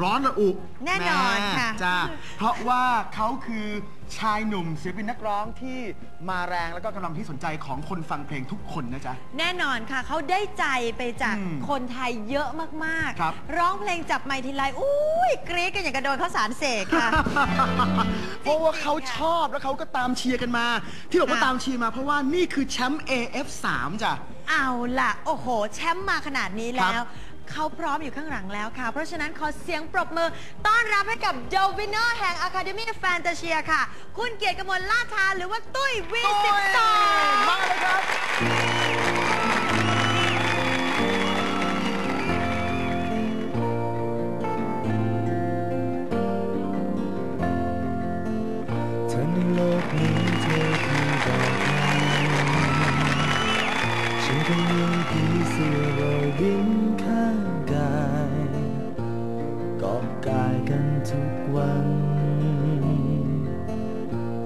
ร้อนระอุแน่นอนค่ะ จ้าเพราะว่าเขาคือชายหนุ่มศิลปินนักร้องที่มาแรงแล้วก็กำลังที่สนใจของคนฟังเพลงทุกคนนะจ๊ะ แน่นอนค่ะ เขาได้ใจไปจากอืมคนไทยเยอะมากครับร้องเพลงจับไมค์ทีไรอุ้ยกรี๊ดกันอย่างกระโดนข้าวสารเสกค่ะ เพราะว่าเขาชอบแล้วเขาก็ตามเชียร์กันมา ที่บอกว่าค่ะ ตามเชียร์มาเพราะว่านี่คือแชมป์ AF3 จ้ะ เอาล่ะ โอ้โห แชมป์มาขนาดนี้คแล้รัวบ เขาพร้อมอยู่ข้างหลังแล้วค่ะ เพราะฉะนั้นขอเสียงปรบมือ ต้อนรับให้กับเดวินเนอร์แห่ง Academy Fantasia ค่ะ คุณเกียรติกมลลาทาหรือว่าตุ้ยวีสิบสองมาเลยครับ เธอในโลกนี้เธอคือดอกไม้ ฉันก็ยังผีเสื้อรอยบินข้างกายกาะกายกันทุกวัน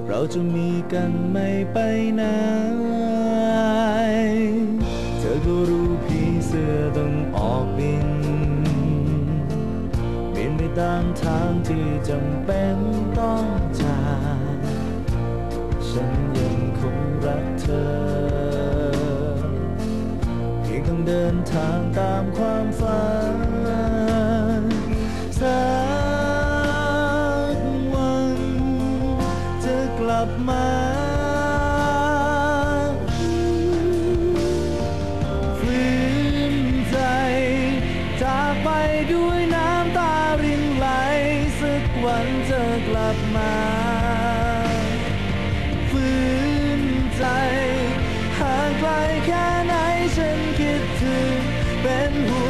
เราจะมีกันไม่ไปไหนเธอก็รู้ผีเสื้อต้องออกบิน บินไปตามทางที่จำเป็นต้องจากฉันยังคงรักเธอ เดินทางตามความฝันสักวันจะกลับมาฝืนใจจากไปด้วยน้ำตารินไหล สักวันจะกลับมาฝืนใจห่างไกลแค่ เ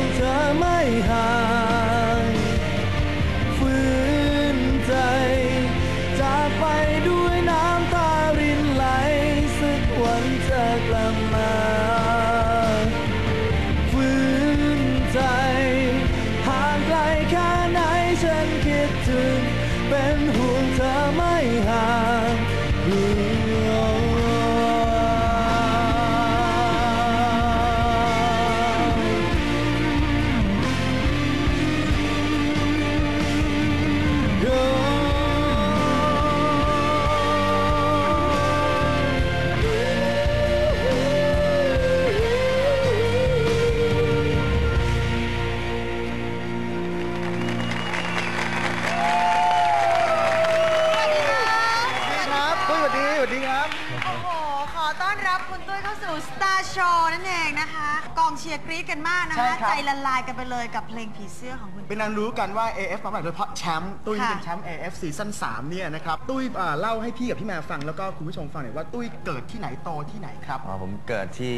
ครับโอ้โห ขอต้อนรับคุณตุ้ยเข้าสู่ Star Show นั่นเองนะคะ กองเชียร์กรี๊ดกันมากนะใช่คะ ครับ ใจละลายกันไปเลยกับเพลงผีเสื้อของคุณ เป็นนันรู้กันว่า AF มาใหม่โดยเฉพาะแชมป์ตุ้ยนี่ค่ะ เป็นแชมป์ AF ซีซั่น3เนี่ยนะครับตุ้ยอ่าเล่าให้พี่กับพี่แม่ฟังแล้วก็คุณผู้ชมฟังหน่อยว่าตุ้ยเกิดที่ไหนโตที่ไหนครับ อ๋อผมเกิดที่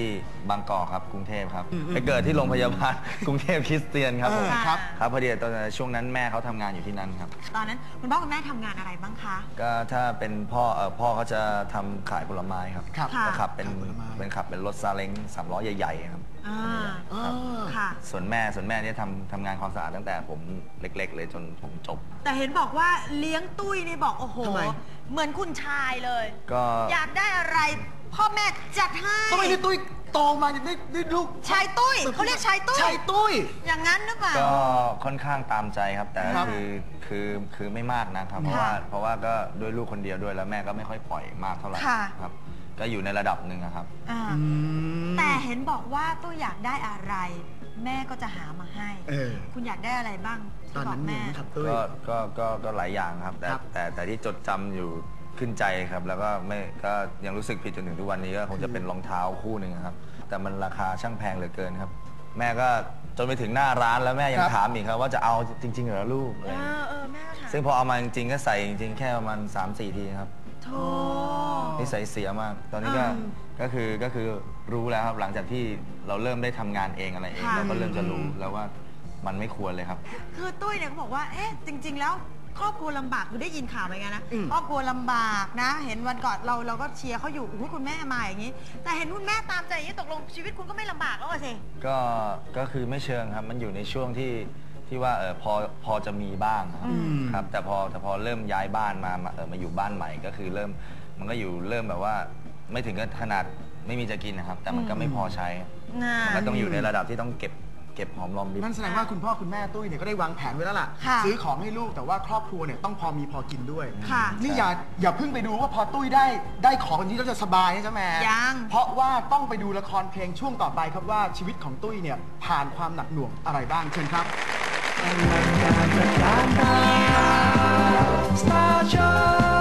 บางกอกครับกรุงเทพครับอืมอืมไปเกิดที่โรงพยาบาล กรุงเทพคริสเตียนครับผมเออครับ ครับพอดีตอนนั้นช่วงนั้นแม่เขาทำงานอยู่ที่นั่นครับ ตอนนั้นคุณพ่อคุณแม่ทำงานอะไรบ้างคะ ก็ถ้าเป็นพ่อเออพ่อเขาจะทำขายผลไม้ครับครับค่ะก็ขับเป็นขายผลไม้ เป็นขับเป็นรถซาเล้งสามล้อใหญ่ๆครับ อ่าเออค่ะ ส่วนแม่ส่วนแม่เนี่ยทำทำงานความสะอาดตั้งแต่ผมเล็ก ๆ เลยจนผมจบ แต่เห็นบอกว่าเลี้ยงตุ้ยนี่บอกโอ้โห ทำไม เหมือนคุณชายเลย ก็ อยากได้อะไร พ่อแม่จัดให้ ทำไมนี่ตุ้ย โตมาได้ได้ลูกชายตุ้ยเขาเรียกชายตุ้ย ชายตุ้ย อย่างนั้นหรือเปล่า ก็ค่อนข้างตามใจครับ แต่ครับ คือคือคือไม่มากนะครับ เพราะว่าค่ะเพราะว่าก็ด้วยลูกคนเดียวด้วยแล้วแม่ก็ไม่ค่อยปล่อยมากเท่าไหร่ค่ะ ครับ ก็อยู่ในระดับหนึ่งอะครับ อ่าอืม แต่เห็นบอกว่าตุ้ยอยากได้อะไร แม่ก็จะหามาให้ เออ คุณอยากได้อะไรบ้างตอนนั้นที่บก เนี่ยแม่นะครับตุ้ย ก็ก็ก็ก็หลายอย่างครับ แต่ครับ แต่แต่ที่จดจำอยู่ ขึ้นใจครับ แล้วก็ไม่ก็ยังรู้สึกผิดจนถึงทุกวันนี้ก็คงจะเป็นรองเท้าคู่หนึ่งครับ แต่มันราคาช่างแพงเหลือเกินครับ แม่ก็จนไปถึงหน้าร้านแล้วแม่ยัคงรับถามอีกครับ ว่าจะเอาจริงๆเหรอลูกอะไรเออย่างเงี้ยอเออแม่ก็ถามซึ่งพอเอามาจริงๆก็ใส่จริงๆแค่ประมาณ3-4ทีครับโถนิสัยเสียมาก ตอนนี้ก็อ่าก็คือก็คือรู้แล้วครับหลังจากที่เราเริ่มได้ทำงานเองอะไรเองค่ะเราก็เริ่มจะรู้แล้วว่ามันไม่ควรเลยครับ คือตุ้ยเนี่ยเขาบอกว่า เอ๊ะ จริง ๆ แล้ว ครอบครัวลำบากคือได้ยินข่าวไปไงนะอืม ครอบครัวลำบากนะ เห็นวันก่อนเราเราก็เชียร์เขาอยู่อุ้ยคุณแม่มาอย่างนี้ แต่เห็นคุณแม่ตามใจอย่างนี้ตกลงชีวิตคุณก็ไม่ลำบากแล้วอะสิ ก็ ก็คือไม่เชิงครับ มันอยู่ในช่วงที่ ที่ว่า เออพอ พอจะมีบ้างครับอืมครับ แต่พอ แต่พอเริ่มย้ายบ้านมามาเออมาอยู่บ้านใหม่ ก็คือเริ่ม มันก็อยู่เริ่มแบบว่า ไม่ถึงกับขนาดไม่มีจะกินนะครับ แต่มันก็ไม่พอใช้ น่ามันก็ต้องอยู่ในระดับที่ต้องเก็บ ก็บหอมรอมริบ นั่นแสดงว่าคุณพ่อคุณแม่ตุ้ยเนี่ยก็ได้วางแผนไว้แล้วล่ะซื้อของให้ลูกแต่ว่าครอบครัวเนี่ยต้องพอมีพอกินด้วยนี่อย่าอย่าเพิ่งไปดูว่าพอตุ้ยได้ได้ของแบบนี้แล้วจะสบายใช่ไหมยัง เพราะว่าต้องไปดูละครเพลงช่วงต่อไปครับว่าชีวิตของตุ้ยเนี่ยผ่านความหนักหน่วงอะไรบ้างเชิญครับ Star Show